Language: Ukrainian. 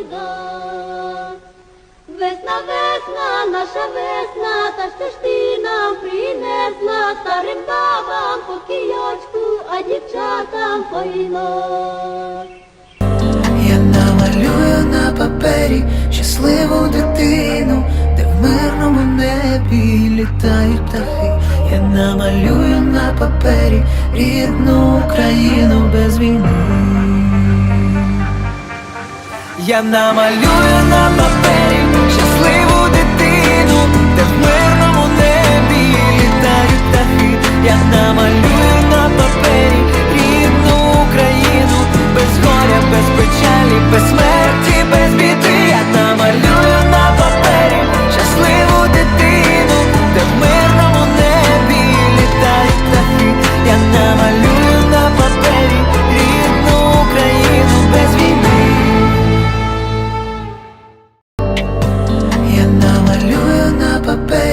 біда. Весна, весна, наша весна, та що ж ти нам принесла старим бабам по кійочку, а дівчатам по вінок. Я намалюю на папері щасливу дитину, де в мирному небі літають птахи. Я намалюю на папері рідну Україну без війни. Я намалюю на